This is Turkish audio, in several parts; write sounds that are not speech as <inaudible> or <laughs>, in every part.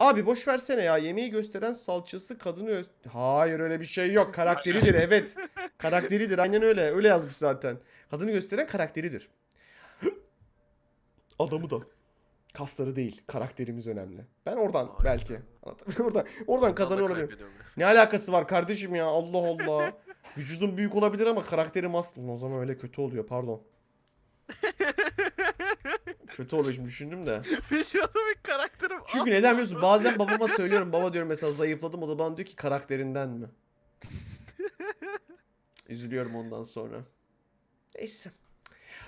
Abi boş versene ya. Yemeği gösteren salçası kadını öz... Hayır öyle bir şey yok. Karakteridir evet. Karakteridir. Aynen öyle. Öyle yazmış zaten. Kadını gösteren karakteridir. Adamı da. Kasları değil. Karakterimiz önemli. Ben oradan Hayır. belki. Anlatabiliyor muyum? <laughs> oradan, oradan kazanıyor olabilirim. Ne alakası var kardeşim ya? Allah Allah. <laughs> Vücudum büyük olabilir ama karakterim aslı. O zaman öyle kötü oluyor pardon. <laughs> kötü şimdi düşündüm de. <laughs> Vücudumun karakterim Çünkü neden biliyor musun? Bazen <laughs> babama söylüyorum. Baba diyorum mesela zayıfladım. O da bana diyor ki karakterinden mi? <laughs> Üzülüyorum ondan sonra. Neyse.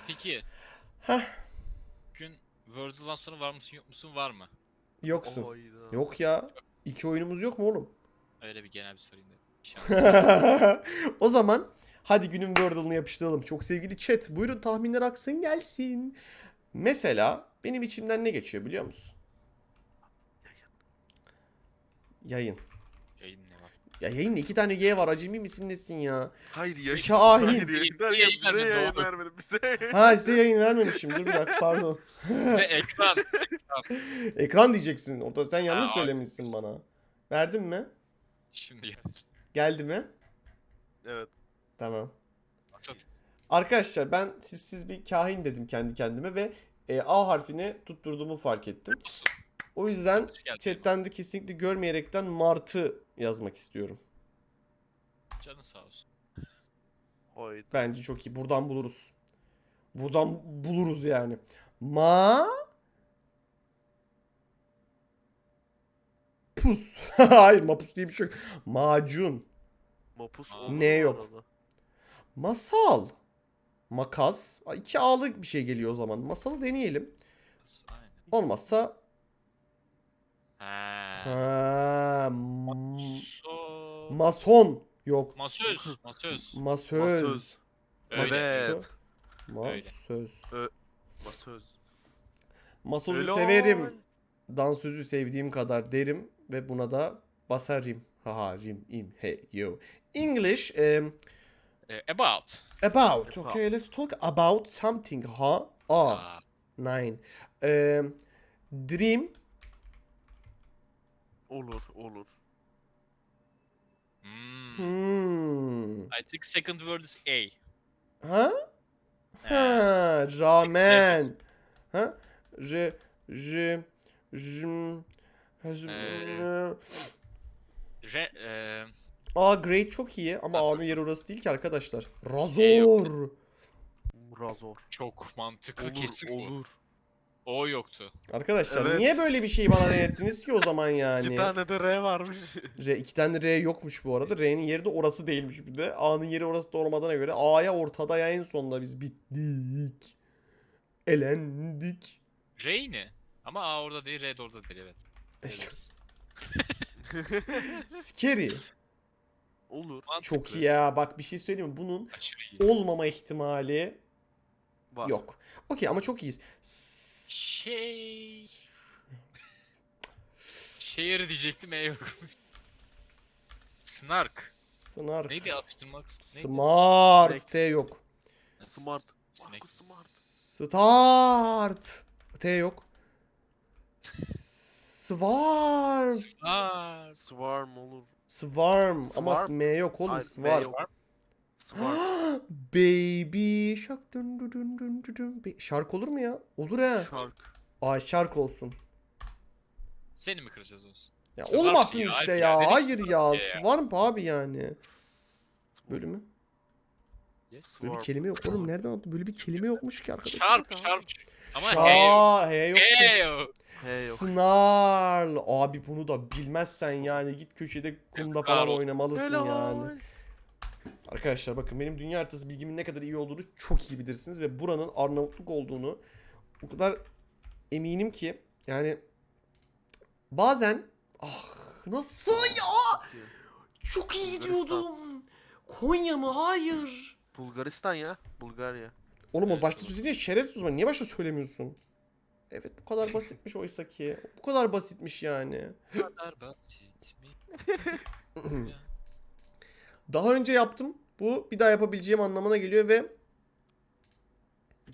Peki. Heh. Gün Wordle'dan sonra var mısın yok musun var mı? Yoksun. Oyda. Yok ya. İki oyunumuz yok mu oğlum? Öyle bir genel bir sorayım dedim. Şans. o zaman hadi günün Wordle'ını yapıştıralım. Çok sevgili chat buyurun tahminler aksın gelsin. Mesela benim içimden ne geçiyor biliyor musun? Yayın. Yayın ne var? Ya yayın iki tane Y var acemi misin nesin ya? Hayır yayın. Kahin. Hayır yayın. Yayın Yayın bize yayın doğru. vermedi bize. Ha size yayın vermemişim dur bir dakika pardon. <laughs> Bize ekran. Ekran <laughs> diyeceksin orada sen yanlış Ha, söylemişsin bana. Verdin mi? Şimdi gel. Geldi mi? Evet. Tamam. Maksat Arkadaşlar ben siz siz bir kahin dedim kendi kendime ve e, A harfini tutturduğumu fark ettim. O yüzden chatten de kesinlikle görmeyerekten Martı yazmak istiyorum. Canın sağ olsun. Oyda. Bence çok iyi. Buradan buluruz. Buradan buluruz yani. Ma Pus. <laughs> Hayır mapus diye bir şey yok. Macun. Mapus olur Ne yok? arada. Masal. Makas. İki A'lı bir şey geliyor o zaman. Masalı deneyelim. Aynen. Olmazsa Ha. ha, m- So... mason yok. Masöz. Masöz. Masöz. Masöz. Öyle. Evet. Masöz. Masöz. Masözü Helal. severim. Dansözü sevdiğim kadar derim ve buna da basarım. Haha rim im he yo. English um, E, about. about. About. Okay, let's talk about something. Ha. A. Aa, Nine. Um, dream. Olur olur. hmm. Hmm. I think second word is A. Ha? Ha, ramen. Ha? Je je jim Ee, Re, e, Aa great çok iyi ama A'nın yeri orası değil ki arkadaşlar. E Razor. Razor. çok mantıklı Olur kesin bu. olur. O yoktu. Arkadaşlar Evet. niye böyle bir şeyi bana <laughs> denettiniz ki o zaman İki yani? tane de R varmış. <laughs> R, iki tane R yokmuş bu arada. R'nin yeri de orası değilmiş bir de. A'nın yeri orası da olmadığına göre A'ya ortada ya en sonunda biz bittik. Elendik. Ray ne? Ama A orada değil, R de orada değil evet. İşte, Biliriz. <laughs> Scary. Olur. Mantıklı. Çok iyi ya. Bak bir şey söyleyeyim mi? Bunun Aşırı iyi. olmama ihtimali Var. yok. Okey ama çok iyiyiz. Şey... <laughs> Şehir diyecektim E yok. Snark. Snark. Neydi atıştırmak? Neydi? Smart. T yok. Smart. Sinek. Smart. Start. T yok. Swarm. Aa, Swarm olur. Swarm. Ama Swarm. M yok oğlum. Ay, M Swarm. yok. Swarm. <gasps> Baby dun dun dun dun dun. Be- Şark olur mu ya? Olur ha. Shark. Ay şark olsun. seni mi kıracağız olsun? Ya Swarm olmasın ya, işte ya. Hayır ya. ya. Swarm abi yani. Bölümü. Yes. Böyle bir kelime yok oğlum. Nereden attı? Böyle bir kelime yokmuş ki arkadaşlar. Çarp çarp. Ama H yok. Şar. H yok. yok. H yok. Snarl. Abi bunu da bilmezsen yani git köşede kumda falan oynamalısın yani. Arkadaşlar bakın benim dünya haritası bilgimin ne kadar iyi olduğunu çok iyi bilirsiniz ve buranın Arnavutluk olduğunu o kadar eminim ki yani bazen ah nasıl ya çok iyi gidiyordum. Konya mı? Hayır. Bulgaristan ya. Bulgarya. Oğlum o başta söyleyince şerefsiz uzman. Niye başta söylemiyorsun? Evet bu kadar basitmiş oysa ki. Bu kadar basitmiş yani. Bu kadar basit mi? <laughs> Daha önce yaptım. Bu bir daha yapabileceğim anlamına geliyor ve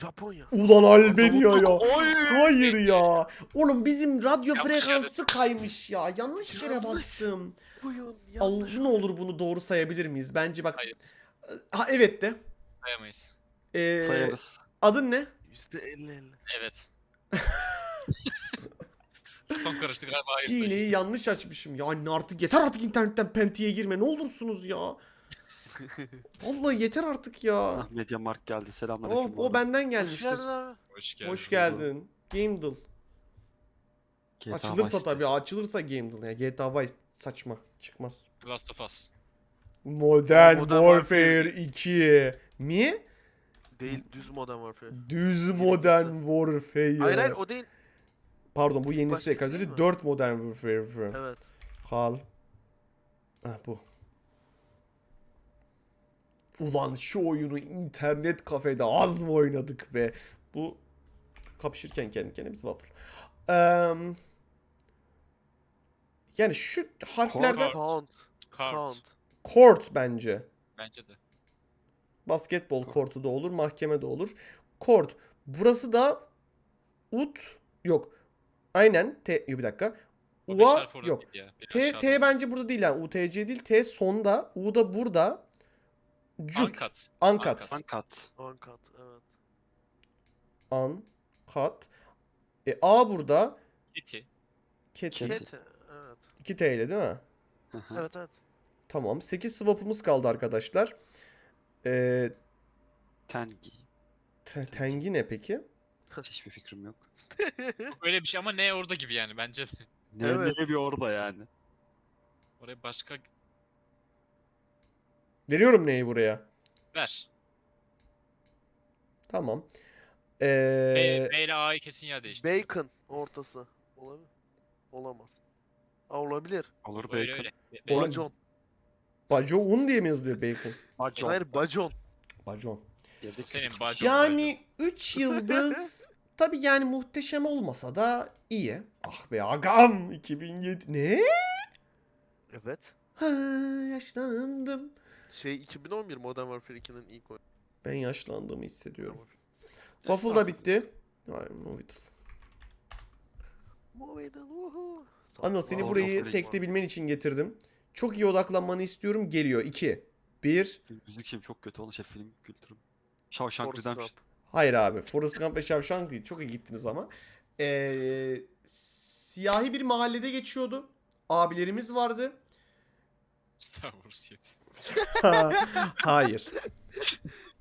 Japonya. Ulan Albania ya. Hayır ya. Oğlum bizim radyo Yanlış frekansı kaymış ya. Yanlış yere Yanlış. bastım. Buyurun, Allah ne olur bunu doğru sayabilir miyiz? Bence bak. Hayır. Ha evet de. Sayamayız. Ee, Sayarız. adın ne? Yüzde elli elli. Evet. Kafam karıştı galiba hayır. Hileyi yanlış açmışım. Ya anne artık yeter artık internetten Penti'ye girme. Ne olursunuz ya. <laughs> Vallahi yeter artık ya. Ah, Media Mark geldi. Selamünaleyküm. O, bu o benden gelmiştir. Hoş geldin. Hoş geldin. Gamedle. GTA Açılırsa tabii açılırsa Gamedle. Ya GTA Vice saçma çıkmaz. Last of Us. Modern, Modern Warfare Warfare 2. Mi? Değil düz Modern Warfare. Düz Modern Warfare. Hayır hayır o değil. Pardon bu yenisi. Başka değil mi? 4 Modern Warfare. Evet. Kal. Ah bu. Ulan şu oyunu internet kafede az mı oynadık be? Bu kapışırken kendi kendimiz waffle. Eee, yani şu harflerden. Count. Count. court bence. Bence de. Basketbol kortu da olur, mahkeme de olur. Court. Burası da ut yok. Aynen T yok bir dakika. O UA yok. T. T bence burada değil yani. UTC değil. T sonda. U da burada. Cut. Uncut. Uncut. Uncut. Uncut. Evet. Uncut. E, A burada. Keti. Keti. Kete. Evet. 2 T ile değil mi? Evet evet. Tamam. 8 swap'ımız kaldı arkadaşlar. Ee, Tengi. te- tengi ne peki? Hiçbir fikrim yok. Öyle bir şey ama ne orada gibi yani bence de. Ne, <laughs> Evet. ne bir orada yani. Oraya başka Veriyorum neyi buraya? ver. Tamam. B, Ee, B ile A'yı kesin yer değiştir. Bacon ortası. Olabilir. Olamaz. Aa olabilir. Olur Öyle bacon. öyle. Be- Oğlum, Bacon. Baco un diye mi yazılıyor bacon? Bacon. Hayır bacon. Bacon. Senin bacon Yani 3 yıldız <laughs> tabi yani muhteşem olmasa da iyi. Ah be agam 2007 ne? Evet. Ha, yaşlandım. Şey 2011 Modern Warfare 2'nin ilk oyunu. Ben yaşlandığımı hissediyorum. Waffle da bitti. Ay, Movie Deal. Movie'den uhu. Anıl seni burayı tekte bilmen için getirdim. Çok iyi odaklanmanı istiyorum. Geliyor. 2. 1. Müzik şeyim çok kötü olmuş ya film kültürüm. Shawshank Forrest Redemption. Gump. Hayır abi. Forrest Gump ve Shawshank değil. Çok iyi gittiniz ama. Ee, siyahi bir mahallede geçiyordu. Abilerimiz vardı. Star Wars 7. <laughs> Hayır.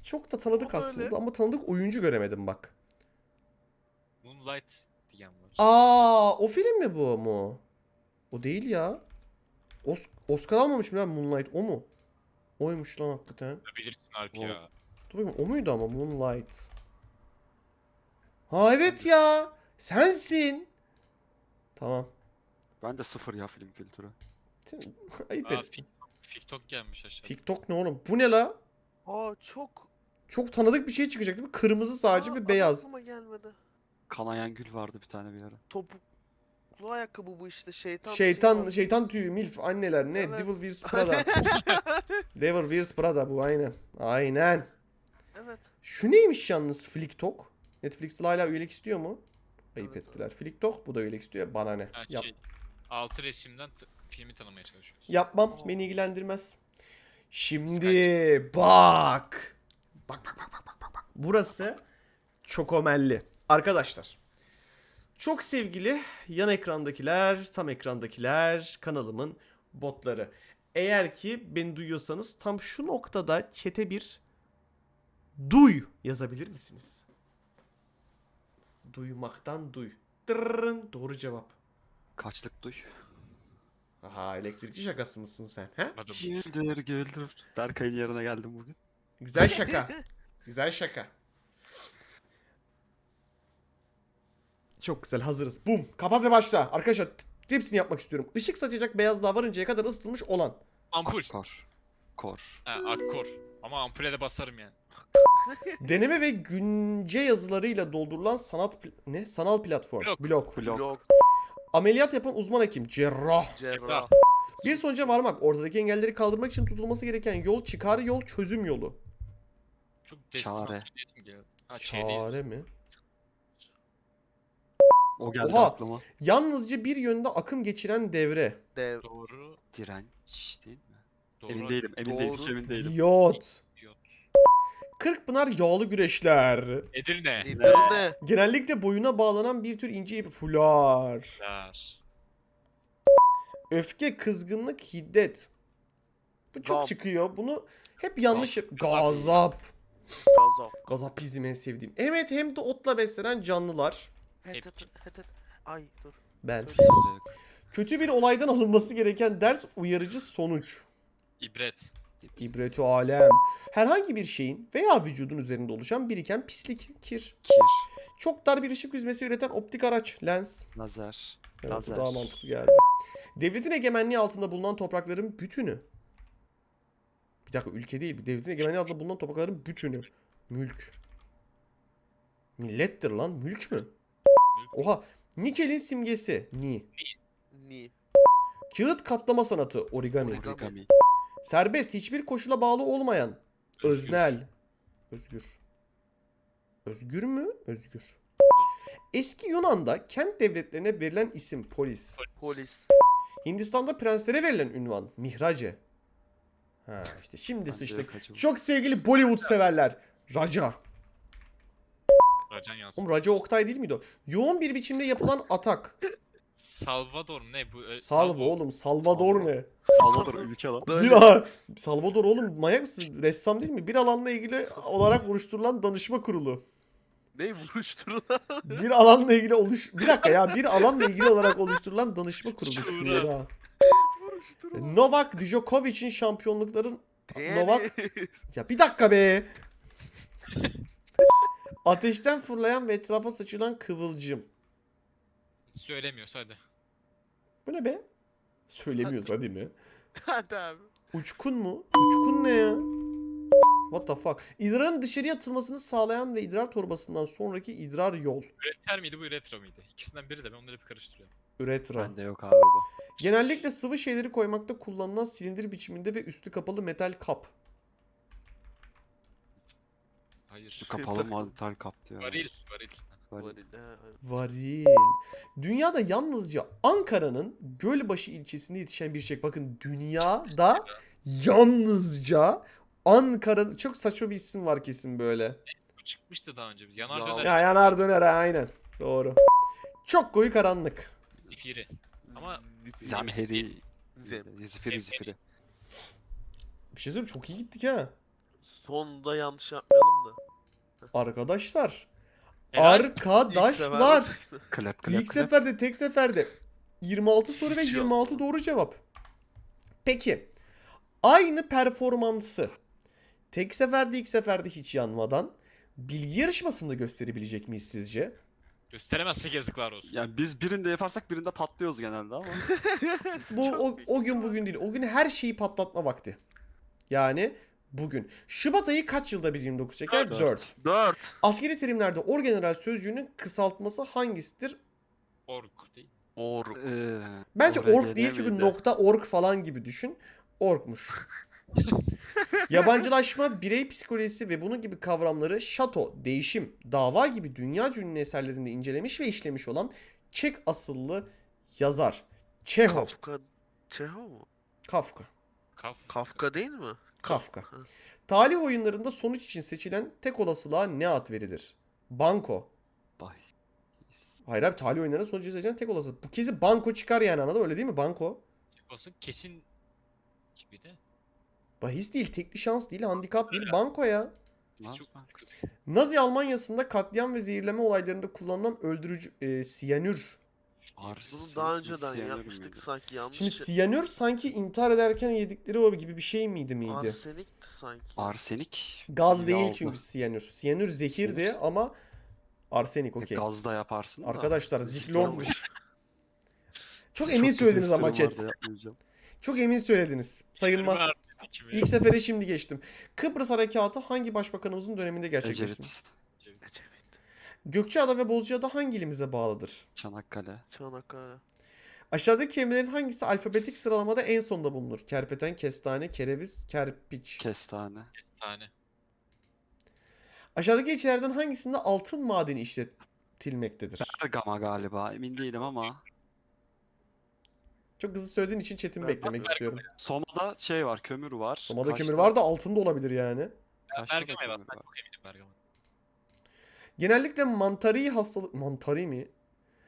Çok da tanıdık Ama aslında öyle. ama tanıdık oyuncu göremedim bak. Moonlight diyen var. Aa, o film mi bu mu? O değil ya. Os- Oscar almamış mı lan Moonlight o mu? Oymuş lan hakikaten. Bilirsin Alp Oğlum. ya. Dur bakayım o muydu ama Moonlight? Ha evet ya. Sensin. Tamam. Ben de sıfır ya film kültürü. Sen, <laughs> ayıp Aa, et. Fik- TikTok gelmiş aşağıda. TikTok ne oğlum? Bu ne la? Aa çok. Çok tanıdık bir şey çıkacak değil mi? Kırmızı sadece Aa, ve adı beyaz. Aklıma gelmedi. Kanayan gül vardı bir tane bir ara. Topuklu ayakkabı bu işte şeytan. Şeytan şey şeytan tüyü milf anneler ne? Evet. Devil Wears Prada. <laughs> Devil Wears Prada bu aynen. Aynen. Evet. Şu neymiş yalnız Flicktok? Netflix'te hala üyelik istiyor mu? Ayıp Evet, ettiler. Flicktok bu da üyelik istiyor. Bana ne? Ha, Yap. şey, altı resimden filmi tanımaya çalışıyoruz. Yapmam. Oo. Beni ilgilendirmez. Şimdi bak. Bak bak bak bak bak bak. bak. Burası çok omelli. Arkadaşlar. Çok sevgili yan ekrandakiler, tam ekrandakiler, kanalımın botları. Eğer ki beni duyuyorsanız tam şu noktada çete bir duy yazabilir misiniz? Duymaktan duy. Tırrın. Doğru cevap. Kaçlık duy. Aha elektrikçi şakası mısın sen? He? Güldür güldür. Berkay'ın yerine geldim bugün. Güzel <laughs> şaka. güzel şaka. Çok güzel hazırız. Bum. Kapat ve başla. Arkadaşlar hepsini yapmak istiyorum. Işık saçacak beyazlığa varıncaya kadar ısıtılmış olan. Ampul. Kor. Kor. Ha, akkor. Ama ampule de basarım yani. <laughs> Deneme ve günce yazılarıyla doldurulan sanat pl- ne? Sanal platform. Blok. Blok. Blok. Blok. Ameliyat yapan uzman hekim. Cerrah. Cerrah. Bir sonuca varmak. Ortadaki engelleri kaldırmak için tutulması gereken yol çıkar yol çözüm yolu. Çok Çare. Ha şeydeyiz. Çare mi? O geldi Oha! aklıma. Yalnızca bir yönde akım geçiren devre. Dev. Doğru. Direnç değil mi? Doğru. Emin değilim. Emin değilim. Hiç Doğru. emin değilim. Diyot. Diyot. Kırkpınar yağlı güreşler. Edirne. Edirne. Genellikle boyuna bağlanan bir tür ince ip. Fular. Lar. Öfke, kızgınlık, hiddet. Bu çok Gam. çıkıyor. Bunu hep yanlış. Gazap. Gazap. Gazap. Gazapizm en sevdiğim. Evet hem de otla beslenen canlılar. Ay dur. Ben. Kötü bir olaydan alınması gereken ders uyarıcı sonuç. İbret. İbretü alem. Herhangi bir şeyin veya vücudun üzerinde oluşan biriken pislik, kir. Kir. Çok dar bir ışık hüzmesi üreten optik araç, lens. Lazer. Evet, bu Lazer. daha mantıklı geldi. Devletin egemenliği altında bulunan toprakların bütünü. Bir dakika ülke değil. Devletin egemenliği altında bulunan toprakların bütünü. Mülk. Millettir lan. Mülk mü? Oha. Nikel'in simgesi. Ni. Ni. Kağıt katlama sanatı. Origami. Origami. Serbest. Hiçbir koşula bağlı olmayan. Öznel. Özgür. Özgür mü? Özgür. Eski Yunan'da kent devletlerine verilen isim polis. Polis. Hindistan'da prenslere verilen ünvan mihrace. Ha işte şimdi sıçtık. Çok sevgili Bollywood severler. Raja. Racan yansın. Oğlum Raja Oktay değil miydi o? Yoğun bir biçimde yapılan atak. Salvador mu ne bu? Ö- Salvo oğlum. Salvador Salvo. ne? Salvador ülke lan. Bir a- Salvador oğlum manyak mısın? Ressam değil mi? Bir alanla ilgili olarak oluşturulan danışma kurulu. Ne vuruşturun? Bir alanla ilgili oluş... Bir dakika ya. Bir alanla ilgili olarak oluşturulan danışma kurulu. Vuruşturun. Novak Djokovic'in şampiyonlukların. Novak- Ya bir dakika be. Ateşten fırlayan ve etrafa saçılan kıvılcım. Söylemiyorsa hadi. Bu ne be? Söylemiyoruz hadi mi? <laughs> Hadi abi. Uçkun mu? Uçkun ne ya? What the fuck? İdrarın dışarıya atılmasını sağlayan ve idrar torbasından sonraki idrar yol. Üreter miydi bu üretra mıydı? İkisinden biri de ben onları bir karıştırıyorum. Üretra. Bende yok abi bu. Genellikle sıvı şeyleri koymakta kullanılan silindir biçiminde ve üstü kapalı metal kap. Hayır. Kapalı mantar kap diyor. Varil. Varil. Varil. Varil. Dünyada yalnızca Ankara'nın Gölbaşı ilçesinde yetişen bir şey. Bakın dünyada yalnızca Ankara çok saçma bir isim var kesin böyle. Bu çıkmıştı daha önce. Yanar Ya- döner. Ya yanar döner ha, aynen. Doğru. Çok koyu karanlık. Zifiri. Ama Zemheri. Zem. Zifiri zifiri. Bir şey söyleyeyim çok iyi gittik ha. Sonda yanlış yapmayalım da. Arkadaşlar. Helal. İlk Arkadaşlar. sefer- Klep klep İlk klep. seferde tek seferde 26 soru ve Hiç 26 yok. doğru cevap. Peki. Aynı performansı tek seferde ilk seferde hiç yanmadan bilgi yarışmasında gösterebilecek miyiz sizce? gösteremezsek yazıklar olsun. Yani biz birinde yaparsak birinde patlıyoruz genelde ama. Bu Çok o, o gün bugün değil. O gün her şeyi patlatma vakti. Yani bugün. Şubat ayı kaç yılda bir 29 çeker? Dört. 4. Dört. Askeri terimlerde orgeneral sözcüğünün kısaltması hangisidir? Org değil. Oruk. Ee, Bence org değil çünkü nokta org falan gibi düşün. Orgmuş. Yabancılaşma, birey psikolojisi ve bunun gibi kavramları şato, değişim, dava gibi dünya ünlü eserlerinde incelemiş ve işlemiş olan Çek asıllı yazar. Çehov. Kafka. Çehov mu? Kafka. Kaf. Kafka değil mi? Kafka. Talih oyunlarında sonuç için seçilen tek olasılığa ne ad verilir? Banko. Bay. Hayır abi talih oyunlarında sonuç için seçilen tek olasılık. Bu kezi banko çıkar yani anladın mı? öyle değil mi? Banko. Olsun kesin gibi de. Bahis değil, tekli şans değil, handikap değil, banko ya. Biz çok? Nazi Almanya'sında katliam ve zehirleme olaylarında kullanılan öldürücü e, siyanür. Bunu daha önceden yapmıştık sanki yanlış. Şimdi şey- siyanür sanki intihar ederken yedikleri o gibi bir şey miydi miydi? Arsenikti sanki. Arsenik. Gaz değil oldu. çünkü siyanür. Siyanür zehirdi Siyanür. ama arsenik E, okey. Gaz da yaparsın da. Arkadaşlar ziklonmuş. Çok <laughs> emin söylediniz ama chat. Çok emin söylediniz. Sayılmaz. İlk İlk sefere şimdi geçtim. Kıbrıs Harekatı hangi başbakanımızın döneminde gerçekleşti? Ecevit. Ecevit. Gökçeada ve Bozcaada hangi ilimize bağlıdır? Çanakkale. Çanakkale. Aşağıdaki kelimelerin hangisi alfabetik sıralamada en sonda bulunur? Kerpeten, kestane, kereviz, kerpiç. Kestane. tane. Aşağıdaki içeriden hangisinde altın madeni işletilmektedir? Bergama galiba. Emin değilim ama. Çok hızlı söylediğin için chatimi Ben- beklemek istiyorum. Soma'da şey var, kömür var. Soma'da Kaş'ta- kömür var da altın da olabilir yani. Kaş'ta da Bergama'ya bas. Ben var. çok eminim Bergama. Genellikle mantari hastalık... Mantari mi?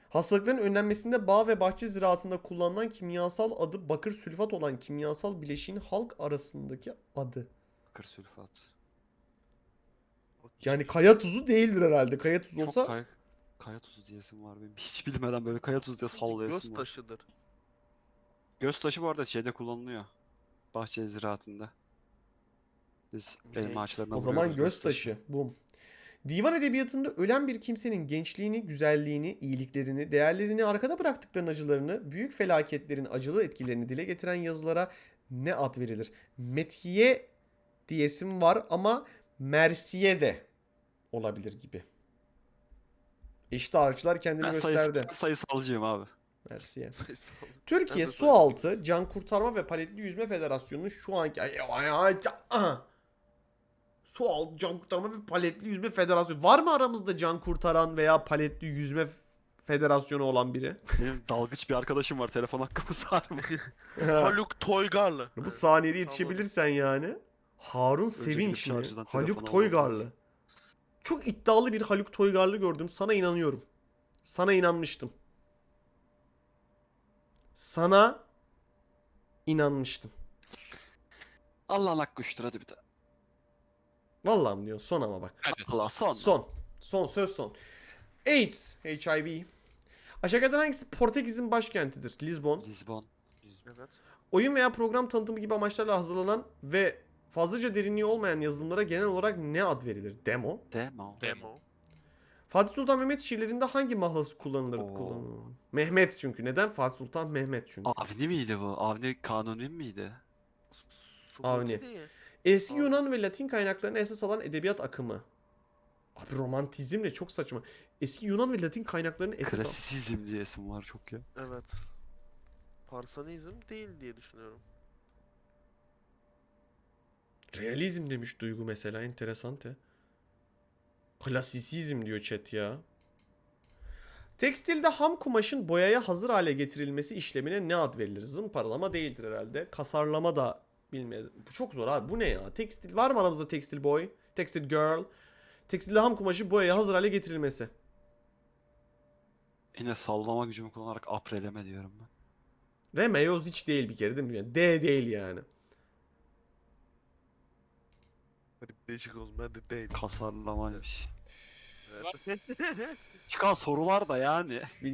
Hastalıkların önlenmesinde bağ ve bahçe ziraatında kullanılan kimyasal adı bakır sülfat olan kimyasal bileşiğin halk arasındaki adı. Bakır sülfat. Yani kaya tuzu değildir herhalde. Kaya tuzu Çok olsa kaya, kaya tuzu diyesim var benim. <laughs> Hiç bilmeden böyle kaya tuzu diye Göz sallayasım var. taşıdır. Göz taşı bu arada şeyde kullanılıyor. Bahçe ziraatında. Biz elma ağaçlarına o zaman vuruyoruz göz taşı. Bum. Divan edebiyatında ölen bir kimsenin gençliğini, güzelliğini, iyiliklerini, değerlerini, arkada bıraktıklarının acılarını, büyük felaketlerin acılı etkilerini dile getiren yazılara ne ad verilir? Metiye diyesim var ama Mersiye de olabilir gibi. İşte arıçlar kendini Ben gösterdi. sayıs- sayısalcıyım abi. Mersiye. <laughs> Sayısal. Türkiye Su Altı Can Kurtarma ve Paletli Yüzme Federasyonu'nun şu anki Ay, ay, ay, ca- aha. Su Altı Can Kurtarma ve Paletli Yüzme Federasyonu. Var mı aramızda can kurtaran veya paletli yüzme federasyonu olan biri? <laughs> Benim dalgıç bir arkadaşım var. Telefon hakkımız var mı? <laughs> Haluk Toygarlı. Bu saniyede yetişebilirsen yani. Harun Sevinç mi? şarjdan Haluk Toygarlı. Çok iddialı bir Haluk Toygarlı gördüm. Sana inanıyorum. Sana inanmıştım. Sana inanmıştım. Allah'ın hakkı üçtür hadi bir de. Vallahi mi diyor? Son ama bak. Allah son. Son. Son söz son. AIDS, HIV. Aşağıdakilerden hangisi Portekiz'in başkentidir? Lisbon. Lisbon. Evet. Oyun veya program tanıtımı gibi amaçlarla hazırlanan ve fazlaca derinliği olmayan yazılımlara genel olarak ne ad verilir? Demo. Demo. Demo. Fatih Sultan Mehmet şiirlerinde hangi mahlası kullanılır? Oo. kullanılır? Mehmet çünkü. Neden? Fatih Sultan Mehmet çünkü. Avni miydi bu? Avni kanuni miydi? Avni. Değil. Eski. Yunan ve Latin kaynaklarına esas alan edebiyat akımı. Abi romantizm de çok saçma. Eski Yunan ve Latin kaynaklarını esas alan. Klasisizm diyesim var çok ya. Evet. Parsanizm değil diye düşünüyorum. Realizm demiş Duygu mesela enteresan te. Klasisizm diyor chat ya. Tekstilde ham kumaşın boyaya hazır hale getirilmesi işlemine ne ad verilir? Zımparalama değildir herhalde. Kasarlama da bilmiyorum. Bu çok zor abi. Bu ne ya? Tekstil var mı aramızda tekstil boy? Tekstil girl? Tekstilde ham kumaşı boyaya hazır hale getirilmesi. Yine sallama gücümü kullanarak apreleme diyorum ben. Remeyoz hiç değil bir kere değil mi? Yani D değil yani. Hadi değişik olsun ben de değil. Kasarlamaymış. Evet. <laughs> Çıkan sorular da yani.